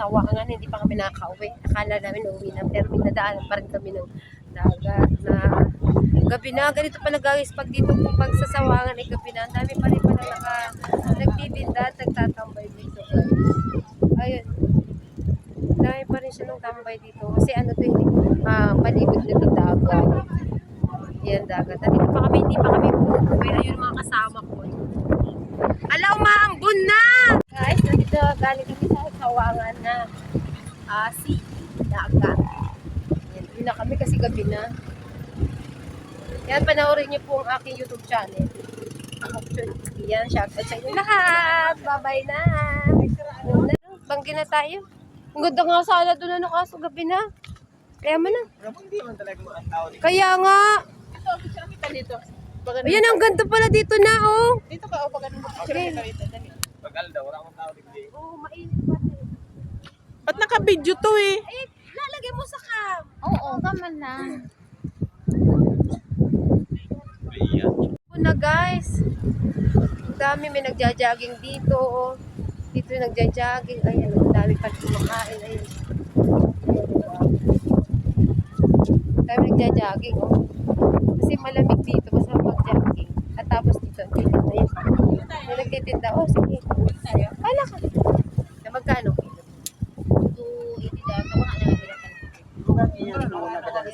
sawangan, hindi pa kami nakauwi. Akala namin uuwi na, pero may nadaanan pa rin kami ng dagat na gabi na. Ganito pala guys, pag dito, pag sa sawangan ay gabi na, ang dami pa rin pala naka, nagtitinda at nagtatambay dito guys. Ayun. Dami pa rin siya nung tambay dito. Kasi ano to yung uh, paligid nito dagat. Yan dagat. Nandito pa kami, hindi pa kami umuwi. Ayun mga kasama ko. Ala, umaambon na! Nandito galing kami sa sawangan na uh, sea, dagat. Yan, uwi na kami kasi gabi na. Yan, panoorin niyo po ang aking YouTube channel. Yan, shoutout sa inyo lahat. Bye-bye na. Banggi na tayo. Ang ganda nga sana doon ano kaso gabi na. Kaya mo na. Dito. Kaya nga. Dito. Ayan, ang ganda pala dito na, oh. dito ka, o pag ano, dito. Dali. Bagal daw, wala akong tao dito. Oh, mainit pa din. Ba't naka-video to eh? Eh, lalagay mo sa cam. Oo, kaman na. Ito na guys. Ang dami may nagja-jogging dito. oh. Dito yung nagja-jogging. Ayan, ang dami pa kumakain. Ayan. Ang dami nagja-jogging. Oh. Kasi malamig dito. Basta mag-jogging. At tapos dito. Ayan. May nagtitinda. Oh, sige. Kala ka. Na magkano? 280 daw. Kamaka na namin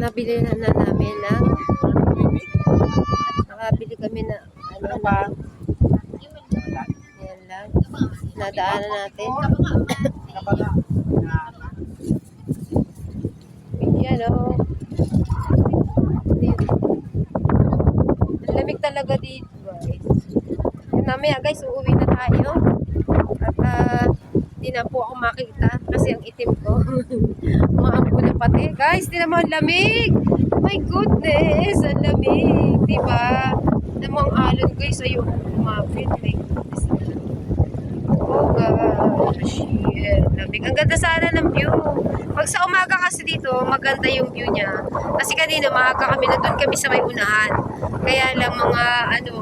Nabili na, na namin ng nakabili kami na ano pa? yan lang. Nadaanan natin. Yan o ang lamig talaga dito guys. Mamaya guys uuwi na tayo. At ah, na po ako makita kasi ang itim ko Umaampo na pati. Guys, di naman lamig. My goodness, ang lamig. Diba? Namang alon guys, ayun umapit. My goodness. Oh gosh. Yeah, lamig. Ang ganda sana ng view. Pag sa umaga kasi dito, maganda yung view niya. Kasi kanina maaga kami na doon kami sa may unahan. Kaya lang mga ano,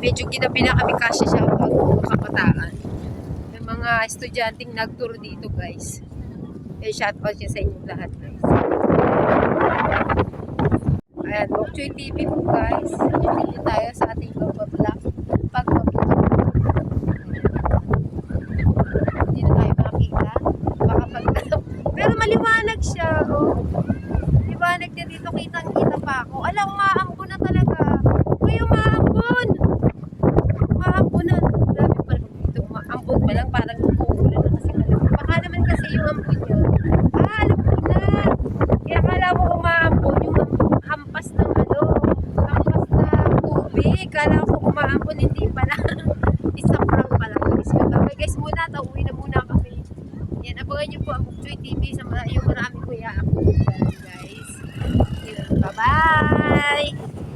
medyo ginabi na kami kasi siya pag kapataan. Mga estudyanteng nag-tour dito guys. Eh, shoutout siya sa inyong lahat, guys. Ayan, Bokchoy TV po, guys. Dito tayo sa ating vlog. Pag Hindi na tayo makita. Baka pag Pero maliwanag siya, oh. Liwanag niya dito, kitang-kita pa ako. Ala, umaambon na talaga. Uy, umaambon! Umaambon na. Grabe pa naman dito. Umaambon pa lang, parang uulan na kasi malamig. Baka naman kasi yung ambon niya. Ah, alam ko na. Kaya akala mo umaambon yung hampas ng ano, hampas na tubig. Kala ko umaambon, hindi pala. Isa prank pala guys. Okay guys, muna, tauwi na muna kami. Yan, abangan niyo po ang Bukchoy TV sa mga, yung marami kuya ako. Guys. Bye-bye!